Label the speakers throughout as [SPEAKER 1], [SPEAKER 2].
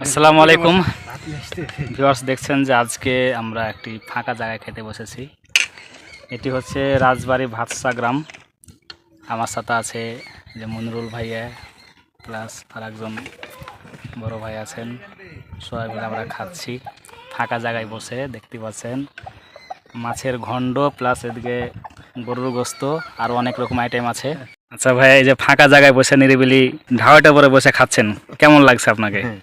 [SPEAKER 1] আসসালামু আলাইকুম। ভিউয়ার্স দেখছেন যে আজকে আমরা একটি ফাঁকা জায়গায় খেতে বসেছি। এটি হচ্ছে রাজবাড়ি ভাতসা গ্রাম। আমার সাথে আছে যে মনিরুল ভাইয়া প্লাস আর একজন বড় ভাই আছেন। সবাই মিলে আমরা খাচ্ছি। ফাঁকা জায়গায় বসে দেখতে পাচ্ছেন। মাছের ঘণ্ড প্লাস এদিকে গরুর গোস্ত আর অনেক রকম আইটেম আছে। আচ্ছা ভাই এই যে ফাঁকা জায়গায় বসে নিরিবিলি ঢাওয়াটা পরে বসে খাচ্ছেন কেমন লাগছে আপনাকে?
[SPEAKER 2] হ্যাঁ।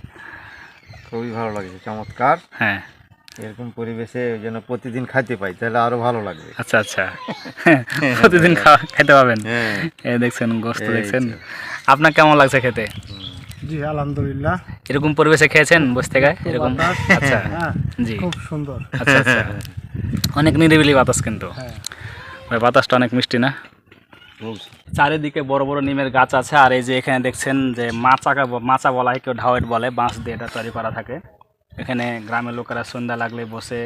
[SPEAKER 2] খুবই ভালো লাগছে চমৎকার।
[SPEAKER 1] হ্যাঁ।
[SPEAKER 2] এরকম পরিবেশে ওই জন্য প্রতিদিন খাইতে পাই তাহলে আরও ভালো লাগবে।
[SPEAKER 1] আচ্ছা আচ্ছা। প্রতিদিন খাওয়া খেতে পাবেন।
[SPEAKER 2] হ্যাঁ।
[SPEAKER 1] দেখছেন গোস্ত দেখছেন। আপনার কেমন লাগছে খেতে?
[SPEAKER 3] জি আলহামদুলিল্লাহ।
[SPEAKER 1] এরকম পরিবেশে খেয়েছেন বসতে থেকে? এরকম? আচ্ছা।
[SPEAKER 3] হ্যাঁ
[SPEAKER 1] জি।
[SPEAKER 3] খুব সুন্দর।
[SPEAKER 1] আচ্ছা আচ্ছা। অনেক নিরিবিলি বাতাস কিন্তু।
[SPEAKER 3] হ্যাঁ।
[SPEAKER 1] ভাই বাতাসটা অনেক মিষ্টি না? চারিদিকে বড় বড় নিমের গাছ আছে, আর এই যে এখানে দেখছেন যে মাচাকা মাচা বলা হয়, কেউ ঢাওয়েট বলে, বাঁশ দিয়ে এটা তৈরি করা থাকে। এখানে গ্রামের লোকেরা সন্ধ্যা লাগলে বসে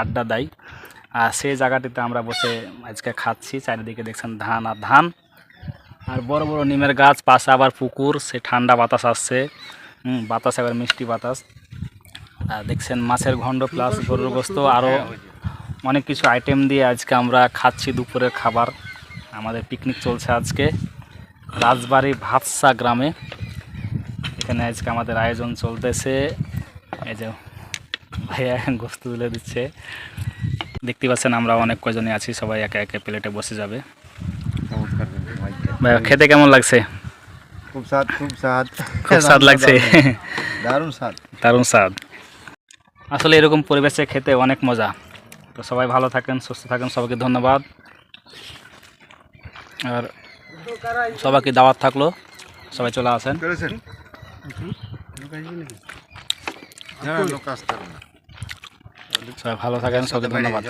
[SPEAKER 1] আড্ডা দেয়। আর সেই জায়গাটিতে আমরা বসে আজকে খাচ্ছি, চারিদিকে দেখছেন ধান আর ধান। আর বড় বড় নিমের গাছ, পাশে আবার পুকুর, সে ঠান্ডা বাতাস আসছে। বাতাস এবার মিষ্টি বাতাস। আর দেখছেন মাছের ঘণ্ড প্লাস গরুর গোস্ত আরও অনেক কিছু আইটেম দিয়ে আজকে আমরা খাচ্ছি দুপুরের খাবার। আমাদের পিকনিক চলছে আজকে রাজবাড়ি ভাতসা গ্রামে। এখানে আজকে আমাদের আয়োজন চলতেছে। এই যে ভাইয়া গোস্ত তুলে দিচ্ছে। দেখতে পাচ্ছেন আমরা অনেক কজনই আছি সবাই একে একে প্লেটে বসে যাবে।
[SPEAKER 2] ভাই।
[SPEAKER 1] ভাইয়া খেতে কেমন লাগছে?
[SPEAKER 2] খুব স্বাদ খুব স্বাদ।
[SPEAKER 1] খুব স্বাদ লাগছে।
[SPEAKER 2] দারুণ স্বাদ।
[SPEAKER 1] দারুণ স্বাদ। আসলে এরকম পরিবেশে খেতে অনেক মজা। তো সবাই ভালো থাকেন সুস্থ থাকেন সবাইকে ধন্যবাদ। আর সবাইকে দাওয়াত থাকল। সবাই চলে আসেন। সবাই ভালো থাকেন সবাইকে ধন্যবাদ।